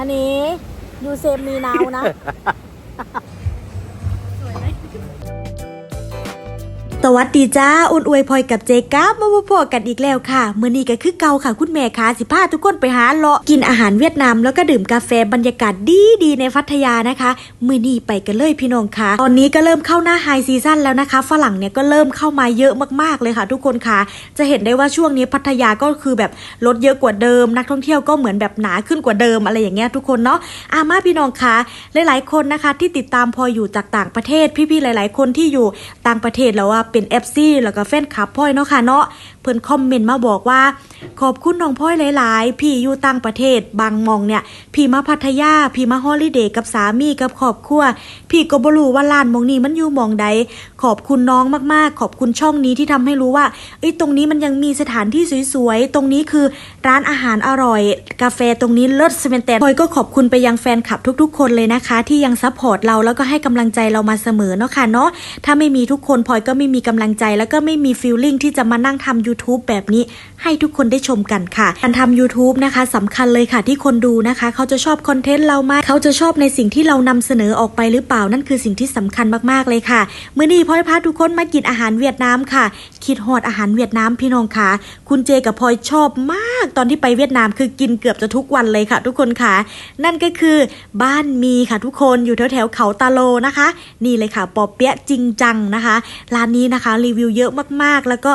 อันนี้ยูเซมมีนาวนะ สวั สวัสดีจ้าอุ่นอวยพลอยกับเจกับมาพบกันอีกแล้วค่ะเมื่อนี้ก็คือเก่าค่ะ คุณแม่คะสิพาทุกคนไปหาเลาะกินอาหารเวียดนามแล้วก็ดื่มกาแฟบรรยากาศดีดีในพัทยานะคะเมื่อนี้ไปกันเลยพี่น้องค่ะตอนนี้ก็เริ่มเข้าหน้าไฮซีซั่นแล้วนะคะฝรั่งเนี่ยก็เริ่มเข้ามาเยอะมากๆเลยค่ะ ทุกคนค่ะ จะเห็นได้ว่าช่วงนี้พัทยาก็คือแบบลดเยอะกว่าเดิม นักท่องเที่ยวก็เหมือนแบบหนาขึ้นกว่าเดิมอะไรอย่างเงี้ยทุกคนเนาะอามาพี่น้องค่ะหลาย ๆ คนนะคะที่ติดตามพลอยอยู่จากต่างประเทศพี่ๆหลาย ๆ คนที่อยู่ต่างประเทศแล้วว่าเป็น FC แล้วก็แฟนคลับพลอยเนาะค่ะเนาะเพิ่นคอมเมนต์มาบอกว่า ขอบคุณน้องพลอยหลาย ๆ พี่อยู่ต่างประเทศบางมองเนี่ย พี่มาพัทยา พี่มาฮอลิเดย์กับสามีกับครอบครัว พี่ก็บ่รู้ว่าร้านมองนี้มันอยู่มองใด ขอบคุณน้องมาก ๆ ขอบคุณช่องนี้ที่ทำให้รู้ว่าเอ้ยตรงนี้มันยังมีสถานที่สวย ๆ ตรงนี้คือร้านอาหารอร่อย กาแฟตรงนี้เลิศสเวนแตนพอยก็ขอบคุณไปยังแฟนคลับทุก ๆ คนเลยนะคะ ที่ยังซัพพอร์ตเราแล้วก็ให้กำลังใจเรามาเสมอเนาะค่ะเนาะถ้าไม่มีทุกคนพอยก็ไม่มีกำลังใจแล้วก็ไม่มีฟีลลิ่งที่จะมานั่งทำ YouTube แบบนี้ ให้ทุกคนได้ชมกันค่ะ การทำ YouTube นะคะสำคัญเลยค่ะที่คนดูนะคะ เขาจะชอบคอนเทนต์เรามาก เขาจะชอบในสิ่งที่เรานำเสนอออกไปหรือเปล่านั่นคือสิ่งที่สำคัญมากๆเลยค่ะเมื่อนี้พลอยพาทุกคนมากินอาหารเวียดนามค่ะ คิดฮอดอาหารเวียดนามพี่น้องค่ะ คุณเจกับพลอยชอบมาก ตอนที่ไปเวียดนามคือกินเกือบจะทุกวันเลยค่ะ ทุกคนค่ะ นั่นก็คือบ้านมีค่ะทุกคนอยู่แถวแถวเขาตาโลนะคะ นี่เลยค่ะปอเปี๊ยะจริงจังนะคะร้านนี้นะคะรีวิวเยอะมากๆ แล้วก็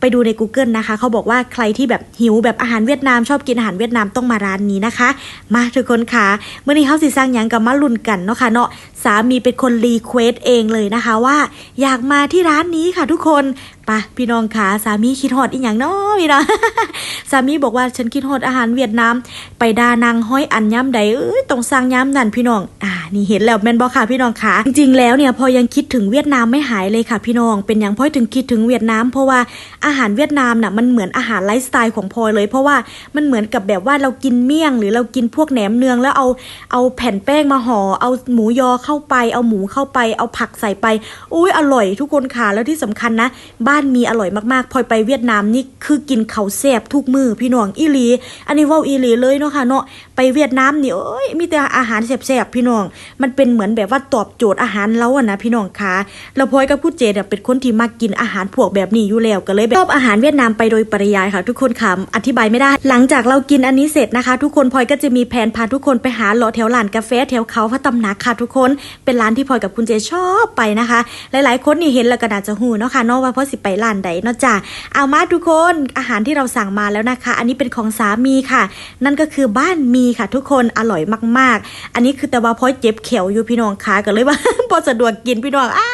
ไปดูใน Google นะคะ เขาบอกว่าใครที่แบบหิวแบบอาหารเวียดนามชอบกินอาหารเวียดนามต้องมาร้านนี้นะคะ มาทุกคนค่ะเมื่อนี้เขาสิสร้างยังกับมาลุนกันเนาะค่ะเนาะ สามีเป็นคนรีเควสเองเลยนะคะว่า อยากมาที่ร้านนี้ค่ะทุกคนปะพี่น้องค่ะสามีคิดฮอดอีหยังเนาะพี่น้องสามีบอกว่าฉันคิดฮอดอาหารเวียดนามไปดานางห้อยอันย้ำใดเอ้ยต้องสร้างย้ำนั่นพี่น้องอ่านี่เห็นแล้วแม่นบอกค่ะพี่น้องค่ะจริงๆแล้วเนี่ยพอยังคิดถึงเวียดนามไม่หายเลยค่ะ พี่น้องเป็นอย่างพลอยถึงคิดถึงเวียดนามเพราะว่าอาหารเวียดนามน่ะมันเหมือนอาหารไลฟ์สไตล์ของพลอยเลย เพราะว่ามันเหมือนกับแบบว่าเรากินเมี่ยง หรือเรากินพวกแหนมเนืองแล้วเอาเอาแผ่นแป้งมาห่อเอาหมูยอเข้าไป เอาหมูเข้าไป เอาผักใส่ไปอุ้ยอร่อยทุกคนค่ะ แล้วที่สำคัญนะ บ้านมีอร่อยมากๆ พอยไปเวียดนามนี่คือกินเขาแซ่บทุกมือพี่น้องอีหลี อันนี้ว่าอีหลีเลยเนาะค่ะเนาะ ไปเวียดนามนี่เอ้ยมีแต่อาหารแซ่บๆพี่น้อง มันเป็นเหมือนแบบว่าตอบโจทย์อาหารเราอะนะพี่น้องคะแล้วพอยกับผู้เจเนี่ยเป็นคนที่มักกินอาหารพวกแบบนี้อยู่แล้วก็เลยชอบอาหารเวียดนามไปโดยปริยายค่ะ ทุกคนค่ะ อธิบายไม่ได้ หลังจากเรากินอันนี้เสร็จนะคะ ทุกคนพลอยก็จะมีแผนพาทุกคนไปหาเลาะแถวร้านกาแฟแถวเขาพระตำหนักค่ะทุกคนเป็นร้านที่พลอยกับคุณเจชอบไปนะคะ หลายๆคนนี่เห็นแล้วก็น่าจะหูเนาะค่ะนาะว่าเพราะสิไปร้านใดเนาะจ้ะเอามาทุกคนอาหารที่เราสั่งมาแล้วนะคะ อันนี้เป็นของสามีค่ะ นั่นก็คือบ้านมีค่ะ ทุกคนอร่อยมาก ๆ อันนี้คือแต่ว่าพลอยเจ็บเขียวอยู่พี่น้องค่ะก็เลยว่าพอสะดวกกินพี่น้องอ้า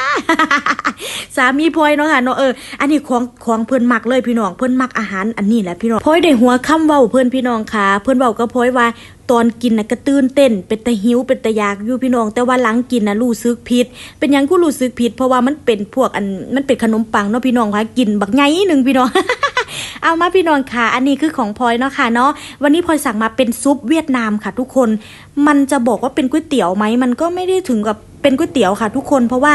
สามีพลอยเนาะค่ะเนาะเอออันนี้ของของเพื่อนมักเลยพี่น้องเพื่อนมักอาหารอันนี้แหละพี่น้องพลอยได้หัวค่ำเว้าเพื่อนพี่น้องค่ะ เพื่อนเว้าก็พลอยว่าตอนกินนะก็ตื่นเต้น เป็นตะหิวเป็นตะอยากอยู่พี่น้อง แต่ว่าหลังกินนะรู้สึกผิด เป็นยังกูรู้สึกผิด เพราะว่ามันเป็นพวกอันมันเป็นขนมปังเนาะพี่น้องค่ะกินบักไงหนึ่งพี่น้องเอามาพี่น้องค่ะ อันนี้คือของพลอยเนาะค่ะเนาะ วันนี้พลอยสั่งมาเป็นซุปเวียดนามค่ะทุกคน มันจะบอกว่าเป็นก๋วยเตี๋ยวไหม มันก็ไม่ได้ถึงกับ เป็นก๋วยเตี๋ยวค่ะทุกคนเพราะว่า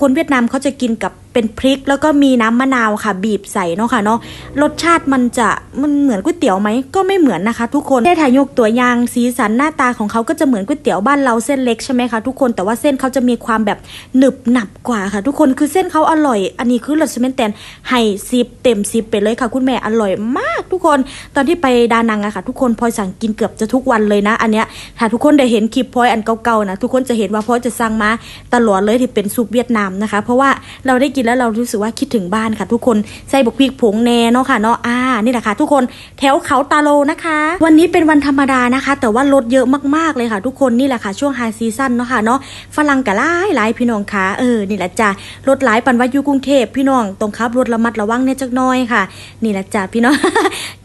คนเวียดนามเขาจะกินกับเป็นพริก แล้วก็มีน้ำมะนาวค่ะ บีบใส่เนาะค่ะเนาะรสชาติมันจะมันเหมือนก๋วยเตี๋ยวไหมก็ไม่เหมือนนะคะ ทุกคนได้ถ่ายยกตัวอย่างสีสันหน้าตาของเขาก็จะเหมือนก๋วยเตี๋ยวบ้านเราเส้นเล็กใช่ไหมคะทุกคนแต่ว่าเส้นเขาจะมีความแบบหนึบหนับกว่าค่ะ ทุกคนคือเส้นเขาอร่อย อันนี้คือรสเมนแตนให้ซิปเต็มซิปไปเลยค่ะ คุณแม่อร่อยมากทุกคน ตอนที่ไปดานังอะค่ะ ทุกคนพลอยสั่งกินเกือบจะทุกวันเลยนะ อันเนี้ยถ้าทุกคนได้เห็นคลิปพลอยอันเก่าๆนะทุกคนจะเห็นว่าพลอยจะสั่งมาตลอดเลยที่เป็นซุปเวียดนามนะคะ เพราะว่าเราได้กินแล้วเรารู้สึกว่าคิดถึงบ้านค่ะ ทุกคนใส่บกพริกผงแน่เนาะค่ะเนาะอ่านี่แหละค่ะ ทุกคนแถวเขาตาโลนะคะ วันนี้เป็นวันธรรมดานะคะ แต่ว่ารถเยอะมากๆเลยค่ะ ทุกคนนี่แหละค่ะช่วงไฮซีซั่นเนาะค่ะเนาะฝรั่งกะหลายหลายพี่น้องค่ะเออนี่แหละจ้ะรถหลายปันวัดอยู่กรุงเทพพี่น้องตรงขับรถระมัดระวังเนี่ยจักน้อยค่ะ นี่แหละจ้ะพี่น้อง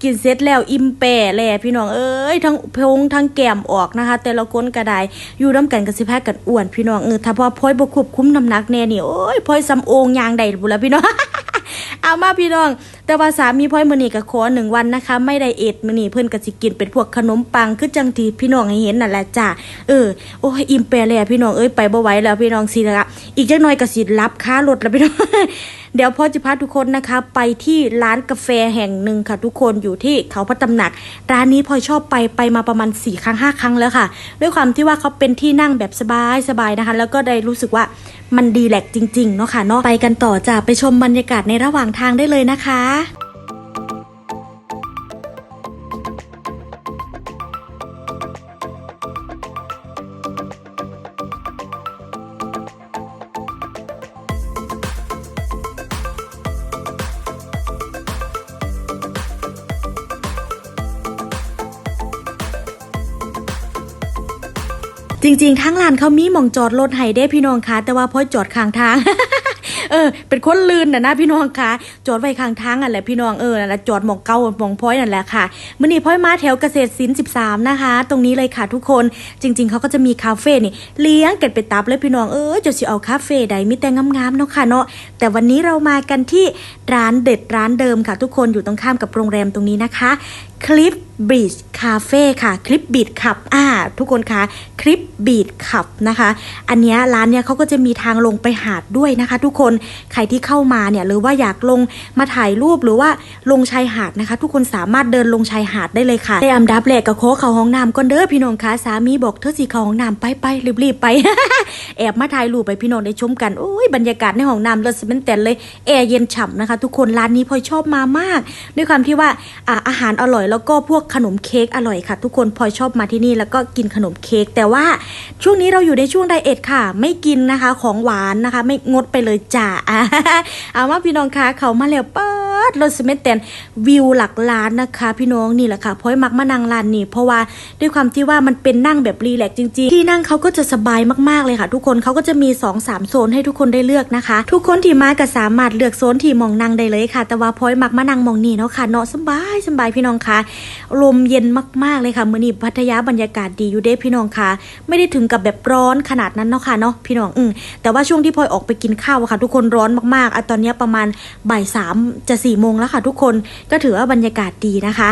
กินเสร็จแล้วอิ่มแปะแหล่พี่น้องเอ้ยทั้งพงทั้งแก้มออกนะคะ แต่ละคนก็ได้อยู่น้ำกันกับสิพากันอ้วนพี่น้องเออถ้าพอพอยบกควบคุ้มน้ำหนักแน่นี่โอ้ยพอยสำโองยางใดบุละพี่น้องเอามาพี่น้อง แต่ว่าสามีพอยมือนี่กับขอหนึ่งวันนะคะ ไม่ได้เอ็ดมือนี่เพื่อนกสิกินเป็นพวกขนมปังคือจังทีพี่น้องให้เห็นนั่นแหละจ้ะเออโอ้ยอิ่มแปรเลยวพี่น้องเอ้ยไปบ่ไหวแล้วพี่น้องสิละอีกจักหน่อยกสิรับค่ารถแล้วพี่น้อง เดี๋ยวพ่อจะพาทุกคนนะคะ ไปที่ร้านกาแฟแห่งหนึ่งค่ะทุกคนอยู่ที่เขาพระตำหนัก ร้านนี้พ่อชอบไปไปมาประมาณ4ี่ครั้งห้าครั้งแล้วค่ะ ด้วยความที่ว่าเขาเป็นที่นั่งแบบสบายสบายนะคะ แล้วก็ได้รู้สึกว่ามันดีแลกจริงๆเนาะค่ะเนาะไปกันต่อจ้ะไปชมบรรยากาศในระหว่างทางได้เลยนะคะ จริง ๆ ทั้งร้านเขามีมองจอดรถให้ได้พี่น้องคะแต่ว่าพอยจอดข้างทางเออเป็นคนลืนนะนะพี่น้องคะจอดไว้ข้างทางอะแหละพี่น้องเออนั่นแหละจอดหมองเก่าหมองพ้อยนั่นแหละค่ะมื่อนี้พ่อยมาแถวเกษตรศิลป์13 นะคะ ตรงนี้เลยค่ะทุกคนจริง ๆเขาก็จะมีคาเฟ่นี่เลี้ยงกันไปตับเลยพี่น้องเออจะสิเอาคาเฟ่ใดมีแต่งามๆเนาะค่ะเนาะแต่วันนี้เรามากันที่ร้านเด็ดร้านเดิมค่ะ ทุกคนอยู่ตรงข้ามกับโรงแรมตรงนี้นะคะ คลิป บีชคาเฟ่ค่ะคลิปบีดขับอ่าทุกคนคะคลิปบีดขับนะคะ อันนี้ร้านเนี้ยเขาก็จะมีทางลงไปหาดด้วยนะคะ ทุกคนใครที่เข้ามาเนี่ยหรือว่าอยากลงมาถ่ายรูปหรือว่าลงชายหาดนะคะ ทุกคนสามารถเดินลงชายหาดได้เลยค่ะในอันดับแรกก็โคเขาห้องน้ำก่อนเด้อพี่น้องคะสามีบอกเธอสิเขาห้องน้ำไปไปรีบๆไป แอบมาถ่ายรูปไปพี่น้องได้ชมกันโอ้ยบรรยากาศในห้องน้ำเลิศเป็นแต่เลยแอร์เย็นฉ่ำนะคะ ทุกคนร้านนี้พลอยชอบมามาก ด้วยความที่ว่าอ่าอาหารอร่อยแล้วก็พวกขนมเค้กอร่อยค่ะ ทุกคนพลอยชอบมาที่นี่แล้วก็กินขนมเค้กแต่ว่าช่วงนี้เราอยู่ในช่วงไดเอทค่ะ ไม่กินนะคะของหวานนะคะ ไม่งดไปเลยจ้าเอาว่าพี่น้องคะเขามาแล้วเปิดรถสเมตแตนวิวหลักล้านนะคะ พี่น้องนี่แหละค่ะพลอยมักมานั่งร้านนี้เพราะว่าด้วยความที่ว่ามันเป็นนั่งแบบรีแลกซ์จริงๆ ที่นั่งเขาก็จะสบายมากๆเลยค่ะ ทุกคนเขาก็จะมี2อสามโซนให้ทุกคนได้เลือกนะคะ ทุกคนที่มาก็สามารถเลือกโซนที่มองนั่งได้เลยค่ะ แต่ว่าพลอยมักมานั่งมองนี่เนาะค่ะเนาะสบายสบายพี่น้องคะลมเย็นมากๆเลยค่ะมื้อนี้พัทยาบรรยากาศดีอยู่เด้พี่น้องคะไม่ได้ถึงกับแบบร้อนขนาดนั้นเนาะค่ะเนาะพี่น้องอืมแต่ว่าช่วงที่พลอยออกไปกินข้าวอะค่ะ ทุกคนร้อนมากๆอะตอนนี้ประมาณบ่ายสามจะสี่โมงแล้วค่ะ ทุกคนก็ถือว่าบรรยากาศดีนะคะ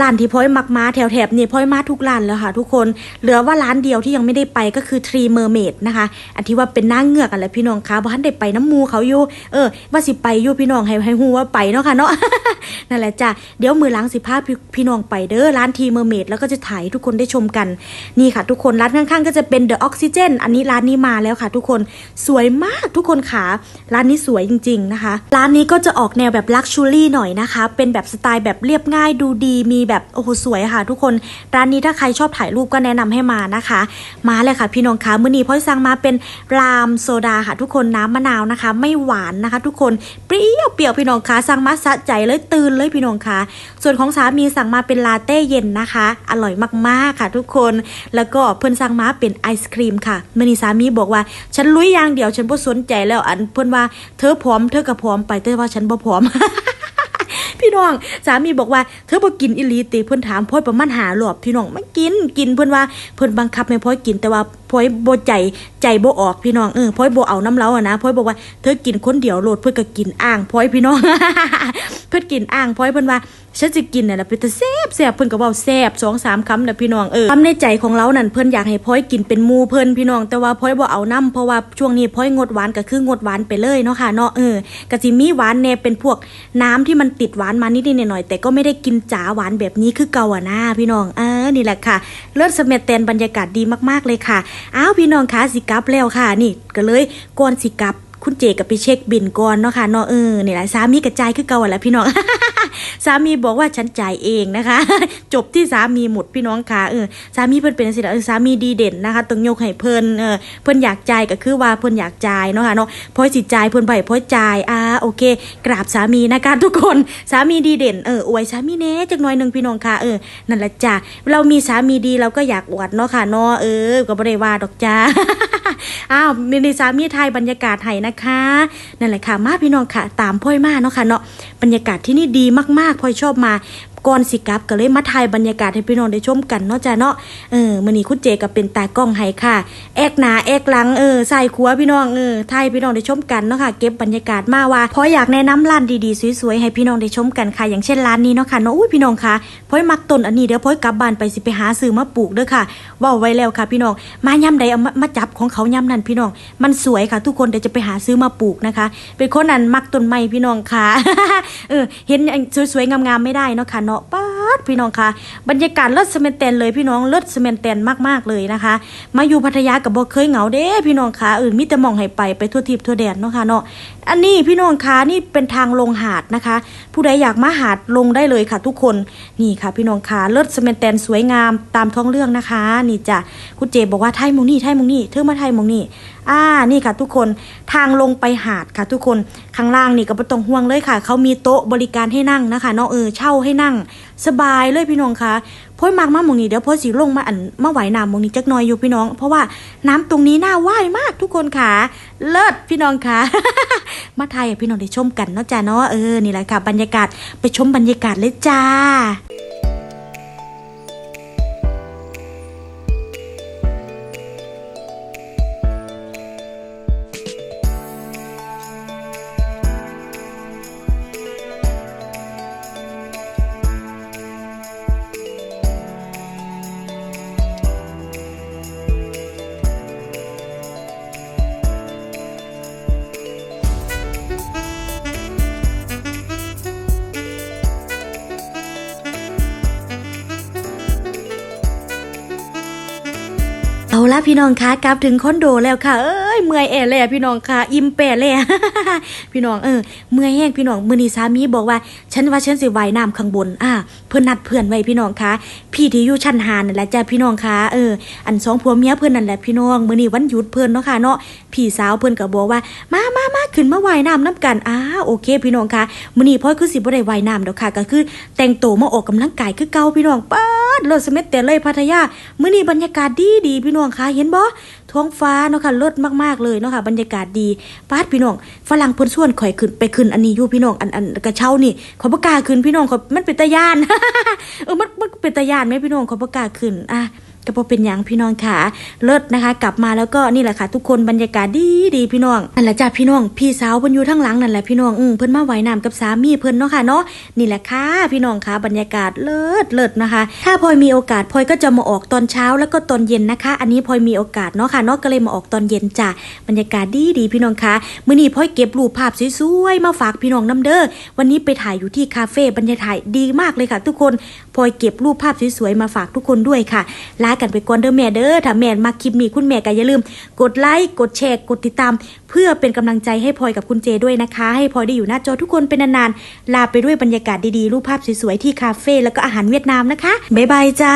ร้านที่พลอยมักมาแถวแถบๆนี่พลอยมาทุกร้านแล้วค่ะ ทุกคนเหลือว่าร้านเดียวที่ยังไม่ได้ไปก็คือ Tree Mermaid นะคะอันที่ว่าเป็นหน้าเงือกอะไรพี่น้องคะบ้านได้ไปน้ำมูเขาอยู่เออ ว่าสิไปอยู่พี่น้องให้ให้ฮู้ว่าไปเนาะค่ะเนาะนั่นแหละจ้ะเดี๋ยวมือล้างสิพาพพี่น้องไปเด้อร้านทีเมอร์เมดแล้วก็จะถ่ายทุกคนได้ชมกันนี่ค่ะ ทุกคนร้านข้างๆ ก็จะเป็น The Oxygen อันนี้ร้านนี้มาแล้วค่ะ ทุกคนสวยมากทุกคนขาร้านนี้สวยจริง ๆนะคะ ร้านนี้ก็จะออกแนวแบบลักชูรี่หน่อยนะคะ เป็นแบบสไตล์แบบเรียบง่ายดูดีมีแบบโอ้โหสวยค่ะ ทุกคนร้านนี้ถ้าใครชอบถ่ายรูปก็แนะนำให้มานะคะ มาเลยค่ะ พี่น้องคะมื้อนี้พ่อยสั่งมาเป็นรามโซดาค่ะ ทุกคนน้ำมะนาวนะคะ ไม่หวานนะคะ ทุกคนเปรี้ยวเปรี้ยวพี่น้องคะสั่งมาสะใจเลยตื่นเลยพี่น้องคะส่วนของสามีสั่งมาเป็นลาเต้เย็นนะคะ อร่อยมากๆค่ะทุกคน แล้วก็เพื่อนสั่งมาเป็นไอศครีมค่ะมื้อนี้สามีบอกว่า ฉันลุยอย่างเดียวฉันบ่สนใจแล้วอันเพื่อนว่าเธอพร้อมเธอก็พร้อมไปแต่ว่าฉันบ่พร้อมพี่น้องสามีบอกว่าเธอบ่กินอิลีติเพิ่นถามพ่อยประมาณหารอบพี่น้องไม่กินกินเพิ่นว่าเพิ่นบังคับให้พ่อยกินแต่ว่าพอยบ่ใจใจบ่ออกพี่น้องเออพอยบ่เอาน้ำเล้าอะนะพอยบอกว่าเธอกินคนเดียวโหลดเพิ่นก็กินอ่างพอยพี่น้อง เพิ่นกินอ่างพอยเพิ่นว่าฉันจะกินน่ะล่ะเป็นตาแซบแซบเพิ่นก็เว้าแซบสองสามคำนะพี่น้องเออคำในใจของเรานั่นเพิ่นอยากให้พอยกินเป็นมูเพิ่นพี่น้อง แต่ว่าพอยบ่เอาน้ำเพราะว่าช่วงนี้พอยงดหวานก็คืองดหวานไปเลยเนาะค่ะเนาะเออก็สิมีหวานแน่เป็นพวกน้ำที่มันติดหวานมานิดๆหน่อยๆแต่ก็ไม่ได้กินจ๋าหวานแบบนี้คือเก่าอะนะพี่น้องเอนี่แหละค่ะ เลิศเสม็ดแตนบรรยากาศดีมากๆเลยค่ะ อ้าวพี่น้องคะสิกับแล้วค่ะ นี่ก็เลยก่อนสิกับ คุณเจกับไปเช็คบินก่อนเนาะค่ะเนาะเออเนี่แหละสามีกระจายคือเก่าแหละพี่น้องสามีบอกว่าฉันจ่ายเองนะคะ จบที่สามีหมดพี่น้องค่ะเออสามีเพิ่นเป็นสิละเออสามีดีเด่นนะคะต้องยกให้เพิ่นเออเพิ่นอยากจ่ายก็คือว่าเพิ่นอยากจ่ายเนาะค่ะเนาะพอยสิจ่ายเพิ่นไปพอยจ่ายอ่าโอเค กราบสามีนะคะทุกคนสามีดีเด่นเอออวยสามีเน่จักหน่อยหนึ่งพี่น้องค่ะเออนั่นแหละจ้ะเรามีสามีดีเราก็อยากอวดเนาะค่ะเนาะเออก็บ่ได้ว่าดอกจ้าอ้าวมีในสามีไทยบรรยากาศไทยนะคะนั่นแหละค่ะมาพี่น้องค่ะ ตามพ่อยมาเนาะค่ะเนาะบรรยากาศที่นี่ดีมากๆพ่อยชอบมา ก่อนสิกับก็เลยมาถ่ายบรรยากาศให้พี่น้องได้ชมกันเนาะจ้ะเนาะเออมื้อนี้คุณเจก็เป็นตากล้องให้ค่ะ แอกหน้าแอกหลังเออใส่ขัวพี่น้องเออถ่ายพี่น้องได้ชมกันเนาะค่ะ เก็บบรรยากาศมาว่าเพราะอยากแนะนำร้านดีๆสวยๆให้พี่น้องได้ชมกันค่ะอย่างเช่นร้านนี้เนาะค่ะเนาะอุ้ยพี่น้องค่ะพอยมักต้นอันนี้เดี๋ยวพอยกลับบ้านไปสิไปหาซื้อมาปลูกเด้อค่ะว้าไว้แล้วค่ะพี่น้อง มาย่ำใดเอามาจับของเขาย่ำนั่นพี่น้อง มันสวยค่ะ ทุกคนเดี๋ยวจะไปหาซื้อมาปลูกนะคะ เป็นคนนั้นมักต้นไม้พี่น้องค่ะเออเห็นสวยๆงามๆไม่ได้เนาะค่ะเนาะป๊าดพี่น้องค่ะบรรยากาศเลิศสเมนเตนเลยพี่น้องเลิศสเมนเตนมากๆเลยนะคะ มาอยู่พัทยากับบ่เคยเหงาเด้พี่น้องค่ะเออมีแต่มองให้ไปไปทั่วทิพย์ทั่วแดนเนาะค่ะเนาะอันนี้พี่น้องค่ะนี่เป็นทางลงหาดนะคะ ผู้ใดอยากมาหาดลงได้เลยค่ะ ทุกคนนี่ค่ะ พี่น้องค่ะเลิศสเมนเตนสวยงามตามท้องเรื่องนะคะ นี่จ้ะคุณเจบอกว่าไทยมงนี่ไทยมงนี่เธอมาไทยมงนี่ อ่านี่ค่ะทุกคนทางลงไปหาดค่ะทุกคนข้างล่างนี่ก็ไม่ต้องห่วงเลยค่ะ เขามีโต๊ะบริการให้นั่งนะคะเนาะเออเช่าให้นั่ง สบายเลยพี่น้องคะพ่อยมากมากมองนี้เดี๋ยวพ่อสีลงมาอันมาไหวน้ำมองนี้จักน่อยอยู่พี่น้อง เพราะว่าน้ำตรงนี้น่าว่ายมากทุกคนค่ะ เลิศพี่น้องค่ะมาไทยพี่น้องได้ชมกันเนาะจ้าเนาะเออนี่แหละค่ะบรรยากาศไปชมบรรยากาศเลยจ้า เอาละพี่น้องคะกลับถึงคอนโดแล้วค่ะ เอ้ยเมื่อยแอเลยพี่น้องค่ะอิ่มแปะเลยอะพี่น้องเออเมื่อยแห้งพี่น้องมือนี้สามีบอกว่า ฉันว่าฉันสิว่ายน้ำข้างบนอ่าเพื่อนนัดเพื่อนไว้พี่น้องคะพี่ที่อยู่ชั้นหานั่นแหละจ้าพี่น้องคะเอออันสองผัวเมียเพื่อนนั่นแหละพี่น้องมือนี้วันหยุดเพื่อนเนาะค่ะเนาะพี่สาวเพื่อนก็บอกว่า มามามาขึ้นมาว่ายน้ำน้ำกันอ้าโอเค พี่น้องคะมือนี้พ่อคือสิบ่ได้ว่ายน้ำดอกค่ะ ก็คือแต่งตัวมาออกกำลังกายคือเก่าพี่น้องป๊า ดเลิศสเม็ดแต่เลยพัทยามื้อนี้บรรยากาศดีดีพี่น้องคะเห็นบ่ท้องฟ้าเนาะค่ะเลิศมากๆเลยเนาะค่ะบรรยากาศดีป๊าดพี่น้องฝรั่งเพิ่นส่วนข่อยขึ้นไปขึ้นอันนี้อยู่พี่น้องอันอันกระเช้านี่เขาบ่กาศขึ้นพี่น้องเขามันเป็นตะยานเออมันมันเป็นตะยานไหมพี่น้องเขาบ่กาศขึ้นอะ ก็บ่เป็นหยังพี่น้องค่ะ เลิศนะคะ กลับมาแล้วก็นี่แหละค่ะ ทุกคนบรรยากาศดีดีพี่น้องนั่นแหละจ้าพี่น้อง พี่สาวเพิ่นอยู่ทั้งหลังนั่นแหละพี่น้องอืมเพิ่นมาว่ายน้ำกับสามีเพิ่นเนาะค่ะเนาะนี่แหละค่ะพี่น้องค่ะ บรรยากาศเลิศเลิศนะคะ ถ้าพลอยมีโอกาสพลอยก็จะมาออกตอนเช้าแล้วก็ตอนเย็นนะคะ อันนี้พลอยมีโอกาสเนาะค่ะเนาะก็เลยมาออกตอนเย็นจ้ะบรรยากาศดีดีพี่น้องค่ะมื้อนี้พลอยเก็บรูปภาพสวยๆมาฝากพี่น้องน้ำเด้อวันนี้ไปถ่ายอยู่ที่คาเฟ่บรรยากาศดีมากเลยค่ะ ทุกคนพลอยเก็บรูปภาพสวยๆมาฝากทุกคนด้วยค่ะลากันไปก่อนเด้อแม่เด้อถ้าแม่มาคลิปนี้คุณแม่ก็อย่าลืม กดไลค์กดแชร์กดติดตาม เพื่อเป็นกำลังใจให้พลอยกับคุณเจด้วยนะคะ ให้พลอยได้อยู่หน้าจอทุกคนเป็นนานๆลาไปด้วยบรรยากาศดีๆรูปภาพสวยๆที่คาเฟ่แล้วก็อาหารเวียดนามนะคะบ๊ายบายจ้า